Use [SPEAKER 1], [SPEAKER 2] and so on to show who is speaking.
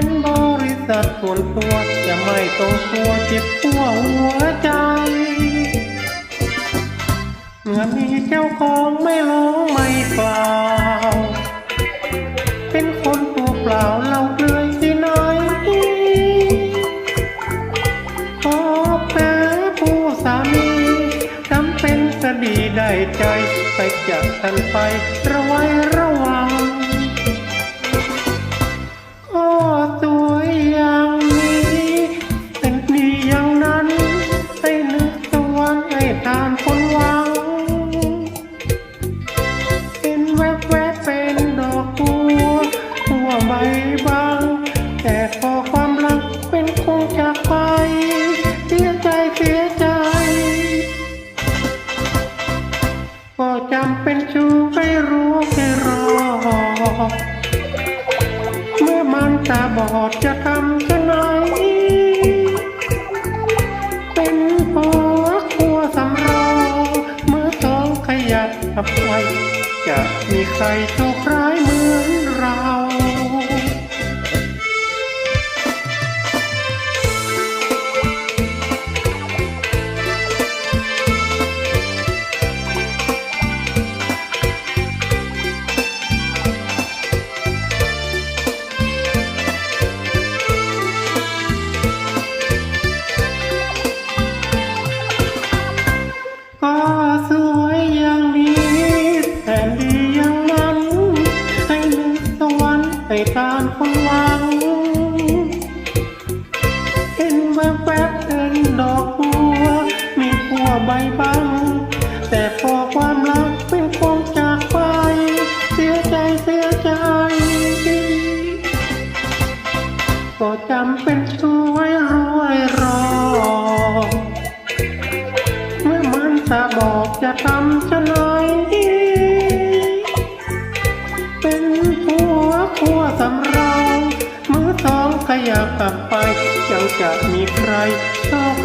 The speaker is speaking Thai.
[SPEAKER 1] เป็นบริษัทส่วนตัวจะไม่ต้องตัวเจ็บตัวหัวใจ เมื่อมีเจ้าของไม่ร้องไม่เปล่า เป็นคนตัวเปล่าเราเกลือยที่ไหนขอแพ้ผู้สามีจำเป็นจะดีได้ใจ ไปจากกันไประไว้ระวังานคนหวัง เป็นแวบแวบเป็นดอกบัวหัวใบบางแต่พอความรักเป็นคงจากไป เสียใจเสียใจ ก็จำเป็นชูให้รู้ให้รอ เมื่อมันตาบอดจะทำจะไหนเป็น ยับขับไปจะมีใครโชคร้ายเหมือนเราก็ วรรค์ให้ทานคนหวัง เห็นแวบแวบๆเป็นดอกบัว มีผัวใบบัง แต่พอความรักเป็นคงจากไป เสียใจเสียใจ ก็จำเป็นช่วยรวยรอ เมื่อมันจะบอกจะทำจะไหนเป็น วัวสำรองมือสองขยับกลับไปยังจะมีใครชอบ